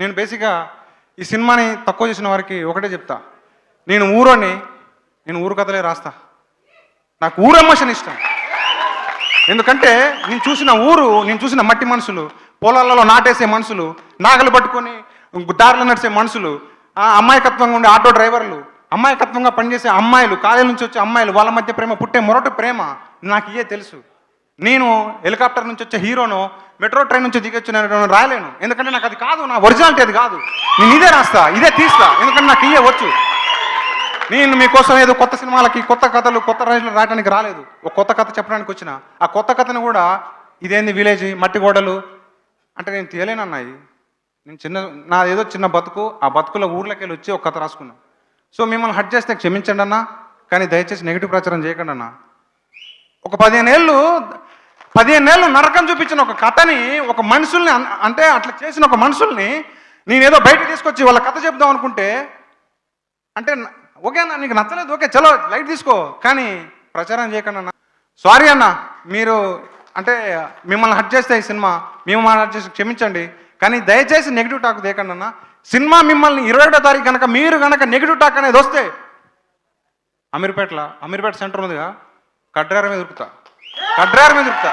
నేను బేసిక్గా ఈ సినిమాని తక్కువ చేసిన వారికి ఒకటే చెప్తా. నేను ఊరోని నేను ఊరు కథలే రాస్తా. నాకు ఊరు ఎమోషన్ ఇష్టం. ఎందుకంటే నేను చూసిన ఊరు నేను చూసిన మట్టి మనుషులు పొలాలలో నాటేసే మనుషులు నాగలు పట్టుకొని దారిలో నడిచే మనుషులు ఆ అమాయకత్వంగా ఉండే ఆటో డ్రైవర్లు అమాయకత్వంగా పనిచేసే అమ్మాయిలు కాలేజీ నుంచి వచ్చే అమ్మాయిలు వాళ్ళ మధ్య ప్రేమ పుట్టే మొరటి ప్రేమ నాకు ఇయే తెలుసు. నేను హెలికాప్టర్ నుంచి వచ్చే హీరోను మెట్రో ట్రైన్ నుంచి దిగొచ్చు నేను రాయలేను. ఎందుకంటే నాకు అది కాదు నా ఒరిజినాలిటీ అది కాదు. నేను ఇదే రాస్తా ఇదే తీస్తా. ఎందుకంటే నాకు ఇయే వచ్చు. నేను మీకోసం ఏదో కొత్త సినిమాలకి కొత్త కథలు కొత్త రైలు రాయడానికి రాలేదు. ఒక కొత్త కథ చెప్పడానికి వచ్చిన. ఆ కొత్త కథను కూడా ఇదేంది విలేజ్ మట్టి గోడలు? అంటే నేను తేలేనన్నాయి నేను చిన్న నా ఏదో చిన్న బతుకు ఆ బతుకుల ఊర్లోకి వెళ్ళి వచ్చి ఒక కథ రాసుకున్నా. సో మిమ్మల్ని హట్ చేస్తే క్షమించండి అన్నా కానీ దయచేసి నెగిటివ్ ప్రచారం చేయకండి అన్నా. ఒక పదిహేను ఏళ్ళు పదిహేను నెలలు నరకం చూపించిన ఒక కథని ఒక మనుషుల్ని అంటే అట్లా చేసిన ఒక మనుషుల్ని నేనేదో బయట తీసుకొచ్చి వాళ్ళ కథ చెప్దాం అనుకుంటే అంటే ఓకే అన్న నీకు నచ్చలేదు ఓకే చలో లైట్ తీసుకో. కానీ ప్రచారం చేయకండి అన్న. సారీ అన్న మీరు అంటే మిమ్మల్ని హట్ చేస్తే ఈ సినిమా మిమ్మల్ని హట్ చేసి క్షమించండి. కానీ దయచేసి నెగిటివ్ టాక్ దేకండి అన్న. సినిమా మిమ్మల్ని ఇరవై ఒకటో తారీఖు కనుక మీరు కనుక నెగిటివ్ టాక్ అనేది వస్తే అమీర్పేటలో అమీర్పేట సెంటర్ ఉందిగా కడ్రార మీద దొరుకుతా కడ్రార మీద దొరుకుతా